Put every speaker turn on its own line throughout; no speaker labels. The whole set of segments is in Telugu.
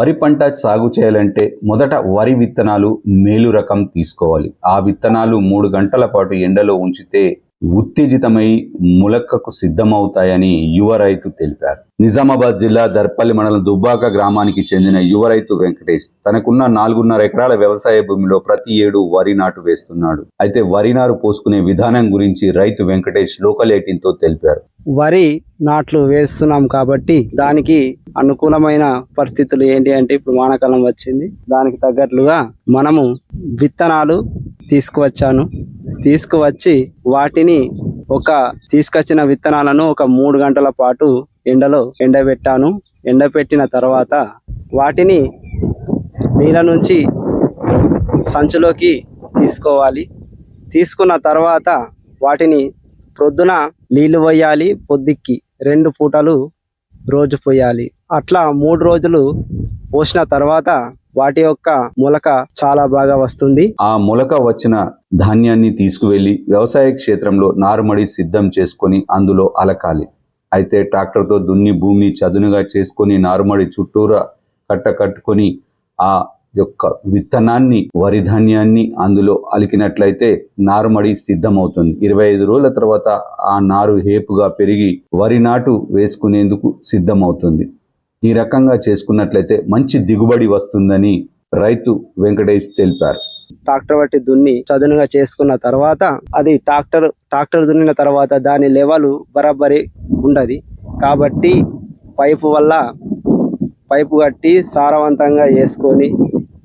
వరి పంట సాగు చేయాలంటే మొదట వరి విత్తనాలు మేలు రకం తీసుకోవాలి. ఆ విత్తనాలు మూడు గంటల పాటు ఎండలో ఉంచితే ఉత్తేజితమై ములక్కకు సిద్ధమవుతాయని యువ రైతు తెలిపారు. నిజామాబాద్ జిల్లా దర్పల్లి మండలం దుబ్బాక గ్రామానికి చెందిన యువ రైతు వెంకటేష్ తనకున్న నాలుగున్నర ఎకరాల వ్యవసాయ భూమిలో ప్రతి ఏడు వరి నాటు వేస్తున్నాడు. అయితే వరి నారు పోసుకునే విధానం గురించి రైతు వెంకటేష్ లోకల్ ఎయిటీన్తో తెలిపారు.
వరి నాట్లు వేస్తున్నాం కాబట్టి దానికి అనుకూలమైన పరిస్థితులు ఏంటి అంటే ఇప్పుడు వానాకాలం వచ్చింది. దానికి తగ్గట్లుగా మనము విత్తనాలు తీసుకువచ్చాను. తీసుకువచ్చి వాటిని ఒక తీసుకొచ్చిన విత్తనాలను ఒక మూడు గంటల పాటు ఎండలో ఎండబెట్టాను. ఎండబెట్టిన తర్వాత వాటిని నీళ్ళ నుంచి సంచులోకి తీసుకోవాలి. తీసుకున్న తర్వాత వాటిని ప్రొద్దున నీళ్ళు పోయాలి పొద్దుక్కి రెండు పూటలు రోజు పోయాలి. అట్లా మూడు రోజులు పోసిన తర్వాత వాటి యొక్క మొలక చాలా బాగా వస్తుంది.
ఆ మొలక వచ్చిన ధాన్యాన్ని తీసుకువెళ్ళి వ్యవసాయ క్షేత్రంలో నారుమడి సిద్ధం చేసుకొని అందులో అలకాలి. అయితే ట్రాక్టర్తో దున్ని భూమిని చదునుగా చేసుకొని నారుమడి చుట్టూరా కట్ట కట్టుకొని ఆ యొక్క విత్తనాన్ని వరి ధాన్యాన్ని అందులో అలికినట్లయితే నారుమడి సిద్ధమవుతుంది. ఇరవై ఐదు రోజుల తర్వాత ఆ నారు హేపుగా పెరిగి వరి నాటు వేసుకునేందుకు సిద్ధమవుతుంది. ఈ రకంగా చేసుకున్నట్లయితే మంచి దిగుబడి వస్తుందని రైతు వెంకటేష్ తెలిపారు.
ట్రాక్టర్ బట్టి దున్ని చదునుగా చేసుకున్న తర్వాత అది ట్రాక్టర్ ట్రాక్టర్ దున్నిన తర్వాత దాని లెవెల్ బరాబరి ఉండదు. కాబట్టి పైపు వల్ల పైపు కట్టి సారవంతంగా వేసుకొని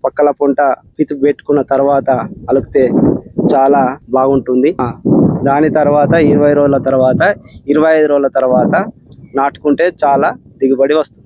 పక్కల పొంట పితు పెట్టుకున్న తర్వాత అలికితే చాలా బాగుంటుంది. దాని తర్వాత ఇరవై రోజుల తర్వాత ఇరవై ఐదు రోజుల తర్వాత నాటుకుంటే చాలా దిగుబడి వస్తుంది.